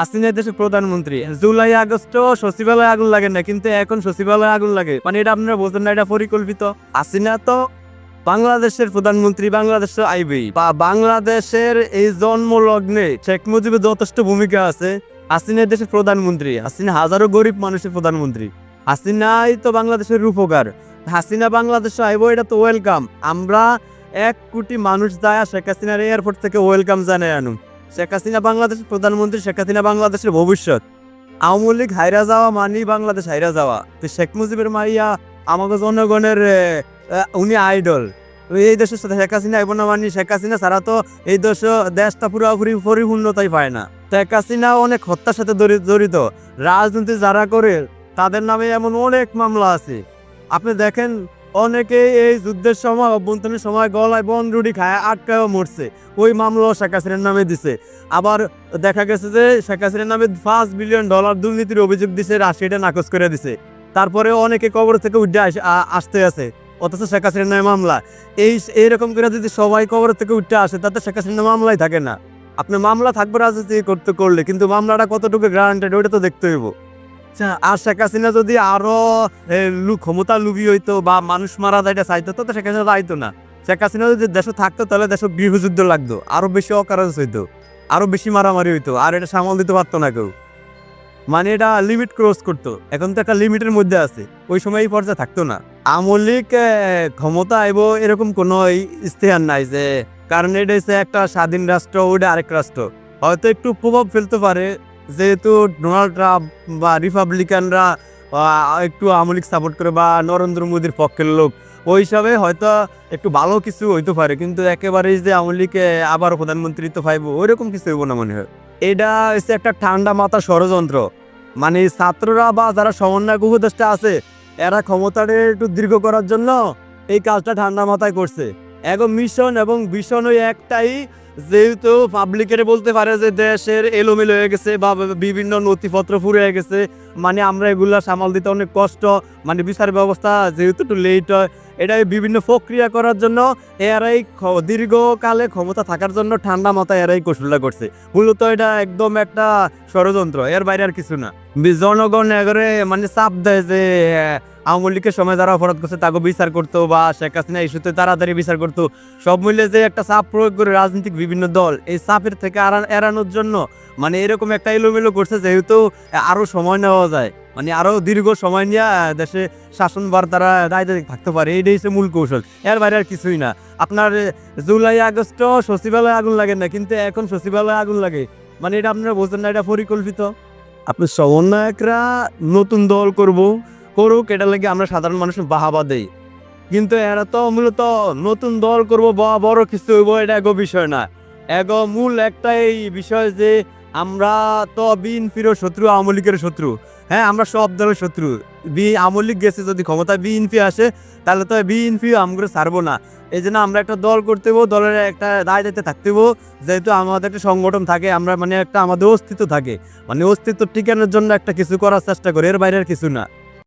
হাসিনা দেশের প্রধানমন্ত্রী। July August সচিবালয়ে আগুন লাগে না, কিন্তু এখন সচিবালয়ে আগুন লাগে। মানে এটা আপনারা বোঝেন না, এটা পরিকল্পিত। হাসিনা তো বাংলাদেশের প্রধানমন্ত্রী, বাংলাদেশ আইবি বা বাংলাদেশের এই জন্ম লগ্নে শেখ মুজিবের যথেষ্ট ভূমিকা আছে। হাসিনা দেশের প্রধানমন্ত্রী হাসিনা হাজারো গরিব মানুষের প্রধানমন্ত্রী। হাসিনাই তো বাংলাদেশের রূপকার। হাসিনা বাংলাদেশে আইব, এটা তো ওয়েলকাম আমরা এক কোটি মানুষ যায়, শেখ হাসিনার এয়ারপোর্ট থেকে ওয়েলকাম জানাই আনুন। শেখ হাসিনা বাংলাদেশের প্রধানমন্ত্রী শেখ হাসিনা বাংলাদেশের ভবিষ্যৎ। আওয়ামী লীগ হাইরা যাওয়া মানি বাংলাদেশ হাইরা যাওয়া। তো শেখ মুজিবের মাইয়া আমাকে জনগণের উনি আইডল। এই দেশের সাথে শেখ হাসিনা না মানি, শেখ হাসিনা ছাড়া তো এই দেশ, দেশটা পুরোপুরি পরিপূর্ণতাই পায় না। শেখ হাসিনা অনেক হত্যার সাথে জড়ি- জড়িত। রাজনীতি যারা করে, তাদের নামে এমন অনেক মামলা আছে। আপনি দেখেন অনেকে এই যুদ্ধের সময়, অভ্যন্তরীণ সময় গলায় বনরুডি খায়, আটকায়ও মরছে। ওই মামলাও শেখ হাসিনার নামে দিছে। আবার দেখা গেছে যে, শেখ হাসিনার নামে পাঁচ বিলিয়ন ডলার দুর্নীতির অভিযোগ দিছে, রাশিয়াটা নাকচ করে দিছে। তারপরে অনেকে কবর থেকে উঠে আস- আসতে আছে। অথচ শেখ হাসিনার নামে মামলা। এই, এইরকম করে যদি সবাই কবর থেকে উঠে আসে, তাতে শেখ হাসিনার মামলাই থাকে না। আপনি মামলা থাকবে, রাজনীতি করতে করলে, কিন্তু মামলাটা কতটুকু গ্রান্টেড ওইটা তো দেখতে হইব। আর শেখ হাসিনা যদি আরও ক্ষমতা লুবি হইতো বা মানুষ মারা যাইটা চাইতো, তো শেখ হাসিনা যাইতো না। শেখ হাসিনা যদি দেশে থাকতো, তাহলে দেশে গৃহযুদ্ধ লাগতো, আরও বেশি অকারজ হইতো, আরও বেশি মারামারি হইতো, আর এটা সামাল দিতে পারতো না কেউ। মানে এটা লিমিট ক্রস করতো, এখন তো একটা লিমিটের মধ্যে আছে, ওই সময় এই পর্যায়ে থাকতো না। আমলিক ক্ষমতা আইব এরকম কোনো ইস্তেহার নাই যে, কারণ এটা হচ্ছে একটা স্বাধীন রাষ্ট্র ওটা আরেক রাষ্ট্র। হয়তো একটু প্রভাব ফেলতে পারে যেহেতু ডোনাল্ড ট্রাম্প বা রিপাবলিকানরা একটু আমলিক সাপোর্ট করে বা নরেন্দ্র মোদীর পক্ষের লোক, ওই হিসাবে হয়তো একটু ভালো কিছু হইতে পারে। কিন্তু একেবারেই যে আমলিকে আবার প্রধানমন্ত্রী তো পাইবো, ওইরকম কিছু হইব না মনে হয়। এটা হচ্ছে একটা ঠান্ডা মাথা ষড়যন্ত্র। মানে ছাত্ররা বা যারা সমন্বয় উপদেষ্টা আছে, এরা ক্ষমতাটা একটু দীর্ঘ করার জন্য এই কাজটা ঠান্ডা মাথায় করছে। এখন মিশন এবং ভীষণ ওই একটাই যেহেতু পাবলিকের বলতে পারে যে দেশের এলোমেলো হয়ে গেছে বা বিভিন্ন নথিপত্র ফুরিয়ে গেছে মানে আমরা এগুলা সামাল দিতে অনেক কষ্ট। মানে বিচার ব্যবস্থা যেহেতু একটু লেট হয় এটাই বিভিন্ন প্রক্রিয়া করার জন্য এরাই দীর্ঘকালে ক্ষমতা থাকার জন্য ঠান্ডা মাথায় এরাই কৌশলটা করছে। মূলত এটা একদম একটা ষড়যন্ত্র, এর বাইরে আর কিছু না। জনগণ এগরে মানে চাপ দেয় যে আওয়ামী লীগের সময় যারা অপরাধ করছে তাকে বিচার করতো বা শেখ হাসিনা ইস্যুতে তাড়াতাড়ি বিচার করতো। সব মিলে যে একটা চাপ প্রয়োগ করে রাজনৈতিক বিভিন্ন দল এই চাপের থেকে এড়ানোর জন্য মানে এরকম একটা এলোমেলো করছে যেহেতু আরও সময় নেওয়া যায়। মানে আরও দীর্ঘ সময় নিয়ে দেশে শাসনবার তারা দায়িত্বে থাকতে পারে এইটাই হচ্ছে মূল কৌশল। এর বাইরে আর কিছুই না। আপনার জুলাই আগস্ট সচিবালয়ে আগুন লাগে না, কিন্তু এখন সচিবালয়ে আগুন লাগে। মানে এটা আপনারা বোঝেন না, এটা পরিকল্পিত। আপনি সমন্বয়করা নতুন দল করব করুক, এটা লাগে আমরা সাধারণ মানুষ বাহাবা দেই। কিন্তু এরা তো মূলত নতুন দল করব বা বড় কিছু হইব, এটা এগো বিষয় না। এগো মূল একটাই বিষয় যে আমরা তো বিএনপির শত্রু, আওয়ামী লীগের শত্রু। হ্যাঁ আমরা সব দলের শত্রু। বি, আওয়ামী লীগ গেছে, যদি ক্ষমতায় বিএনপি আসে, তাহলে তো বিএনপি আমরা ছাড়বো না। এই জন্য আমরা একটা দল করতে হব দলের একটা দায় দায়িত্বে থাকতে যেহেতু আমাদের একটা সংগঠন থাকে, আমরা মানে একটা আমাদের অস্তিত্ব থাকে। মানে অস্তিত্ব টিকানোর জন্য একটা কিছু করার চেষ্টা করি, এর বাইরে আর কিছু না।